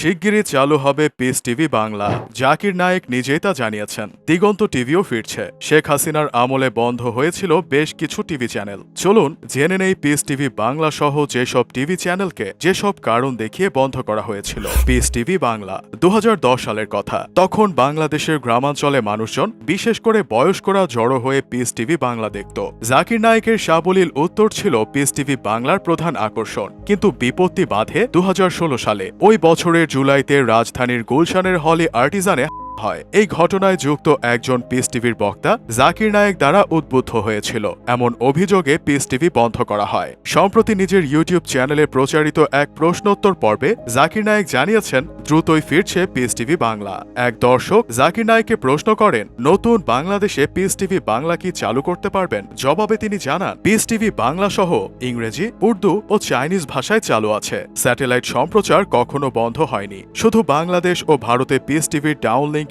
শিগগিরই চালু হবে পিস টিভি বাংলা। জাকির নায়েক নিজেই তা জানিয়েছেন। দিগন্ত টিভিও ফিরছে। শেখ হাসিনার আমলে বন্ধ হয়েছিল বেশ কিছু টিভি চ্যানেল। চলুন, জেনে নেই পিস টিভি বাংলা সহ যেসব টিভি চ্যানেলকে যেসব কারণ দেখিয়ে বন্ধ করা হয়েছিল। পিস টিভি বাংলা দু হাজার দশ সালের কথা। তখন বাংলাদেশের গ্রামাঞ্চলে মানুষজন, বিশেষ করে বয়স্করা জড়ো হয়ে পিস টিভি বাংলা দেখত। জাকির নায়েকের সাবলীল উত্তর ছিল পিস টিভি বাংলার প্রধান আকর্ষণ। কিন্তু বিপত্তি বাধে দু হাজার ষোলো সালে। ওই বছরের জুলাইতে রাজধানীর গুলশানের হলে আর্টিজানে হয় এই ঘটনায় যুক্ত একজন পিস টিভির বক্তা জাকির নায়েক দ্বারা উদ্বুদ্ধ হয়েছিল। এমন অভিযোগে পিস টিভি বন্ধ করা হয়। সম্প্রতি নিজের ইউটিউব চ্যানেলে প্রচারিত এক প্রশ্নোত্তর পর্বে জাকির নায়েক জানিয়েছেন, দ্রুতই ফিরছে পিস টিভি বাংলা। এক দর্শক জাকির নায়েককে প্রশ্ন করেন, নতুন বাংলাদেশে পিস টিভি বাংলা কি চালু করতে পারবেন? জবাবে তিনি জানান পিস টিভি বাংলা সহ ইংরেজি, উর্দু ও চাইনিজ ভাষায় চালু আছে। স্যাটেলাইট সম্প্রচার কখনো বন্ধ হয়নি। শুধু বাংলাদেশ ও ভারতে পিস টিভির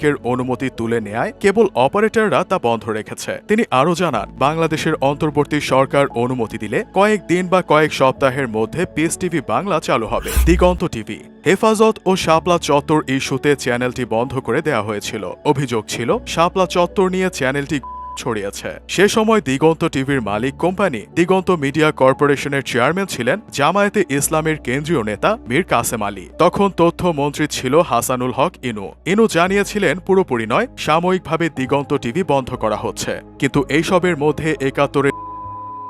ডাউনলিংকের অনুমতি তুলে নেয় কেবল অপারেটররা তা বন্ধ রেখেছে। তিনি আরও জানান, বাংলাদেশের অন্তর্বর্তী সরকার অনুমতি দিলে কয়েক দিন বা কয়েক সপ্তাহের মধ্যে পিস টিভি বাংলা চালু হবে। দিগন্ত টিভি হেফাজত ও শাপলা চত্বর ইস্যুতে চ্যানেলটি বন্ধ করে দেয়া হয়েছিল। অভিযোগ ছিল, শাপলা চত্বর নিয়ে চ্যানেলটি ছড়িয়েছে। সে সময় দিগন্ত টিভির মালিক কোম্পানি, দিগন্ত মিডিয়া কর্পোরেশনের চেয়ারম্যান ছিলেন জামায়াতে ইসলামের কেন্দ্রীয় নেতা মীর কাসেম আলী। তখন তথ্য মন্ত্রী ছিল হাসানুল হক ইনু। ইনু জানিয়েছিলেন, পুরোপুরি নয়, সাময়িকভাবে দিগন্ত টিভি বন্ধ করা হচ্ছে। কিন্তু এইসবের মধ্যে একাত্তরের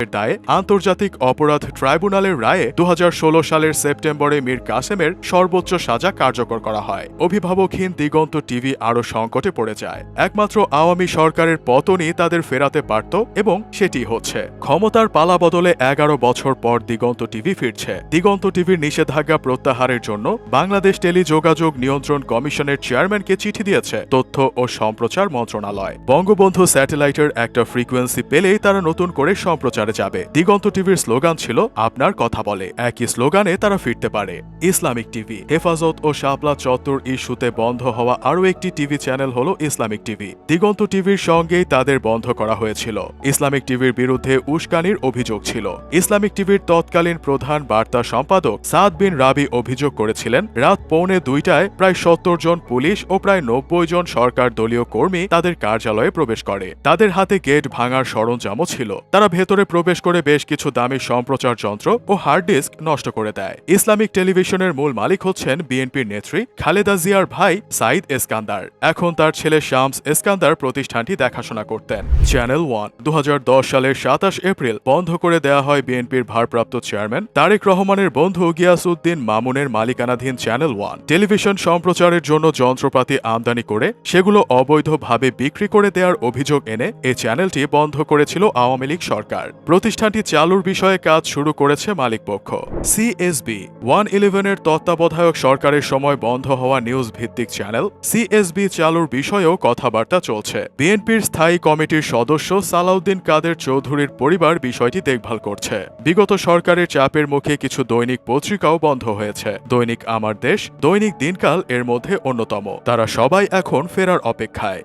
দায়ে আন্তর্জাতিক অপরাধ ট্রাইব্যুনালের রায়ে দু হাজার ষোলো সালের সেপ্টেম্বরে মীর কাসেমের সর্বোচ্চ সাজা কার্যকর করা হয়। অভিভাবকহীন দিগন্ত টিভি আরও সংকটে পড়ে যায়। একমাত্র আওয়ামী সরকারের পতনই তাদের ফেরাতে পারত এবং সেটি হচ্ছে। ক্ষমতার পালা বদলে এগারো বছর পর দিগন্ত টিভি ফিরছে। দিগন্ত টিভির নিষেধাজ্ঞা প্রত্যাহারের জন্য বাংলাদেশ টেলিযোগাযোগ নিয়ন্ত্রণ কমিশনের চেয়ারম্যানকে চিঠি দিয়েছে তথ্য ও সম্প্রচার মন্ত্রণালয়। বঙ্গবন্ধু স্যাটেলাইটের একটা ফ্রিকোয়েন্সি পেলেই তারা নতুন করে সম্প্রচারে যাবে। দিগন্ত টিভির স্লোগান ছিল, আপনার কথা বলে। একই স্লোগানে তারা ফিরতে পারে। Islamic TV. হেফাজত ও শাপলা চত্বর ইস্যুতে বন্ধ হওয়া আরও একটি টিভি চ্যানেল হল ইসলামিক টিভি। দিগন্ত টিভির সঙ্গেই তাদের বন্ধ করা হয়েছিল। ইসলামিক টিভির বিরুদ্ধে উস্কানির অভিযোগ ছিল। ইসলামিক টিভির তৎকালীন প্রধান বার্তা সম্পাদক সাদ বিন রাবি অভিযোগ করেছিলেন, রাত পৌনে দুইটায় প্রায় সত্তর জন পুলিশ ও প্রায় নব্বই জন সরকার দলীয় কর্মী তাদের কার্যালয়ে প্রবেশ করে। তাদের হাতে গেট ভাঙার সরঞ্জামও ছিল। তারা ভেতরে প্রবেশ করে বেশ কিছু দামি সম্প্রচার যন্ত্র ও হার্ড ডিস্ক নষ্ট করে দেয়। ইসলামিক টেলিভিশনের মূল মালিক হচ্ছেন বিএনপির নেত্রী খালেদা জিয়ার ভাই সাইদ এসকান্দার। এখন তার ছেলে শামস এসকান্দার প্রতিষ্ঠানটি দেখাশোনা করতেন। চ্যানেল ওয়ান দু হাজার দশ সালের সাতাশ এপ্রিল বন্ধ করে দেওয়া হয় বিএনপির ভারপ্রাপ্ত চেয়ারম্যান তারেক রহমানের বন্ধু গিয়াসউদ্দিন মামুনের মালিকানাধীন চ্যানেল ওয়ান টেলিভিশন সম্প্রচারের জন্য যন্ত্রপাতি আমদানি করে সেগুলো অবৈধভাবে বিক্রি করে দেওয়ার অভিযোগ এনে এই চ্যানেলটি বন্ধ করেছিল আওয়ামী লীগ সরকার। প্রতিষ্ঠানটি চালুর বিষয়ে কাজ শুরু করেছে মালিকপক্ষ। সিএসবি ওয়ান ইলেভেনের তত্ত্বাবধায়ক সরকারের সময় বন্ধ হওয়া নিউজ ভিত্তিক চ্যানেল সিএসবি চালুর বিষয়েও কথাবার্তা চলছে। বিএনপির স্থায়ী কমিটির সদস্য সালাউদ্দিন কাদের চৌধুরীর পরিবার বিষয়টি দেখভাল করছে। বিগত সরকারের চাপের মুখে কিছু দৈনিক পত্রিকাও বন্ধ হয়েছে। দৈনিক আমার দেশ, দৈনিক দিনকাল এর মধ্যে অন্যতম। তারা সবাই এখন ফেরার অপেক্ষায়।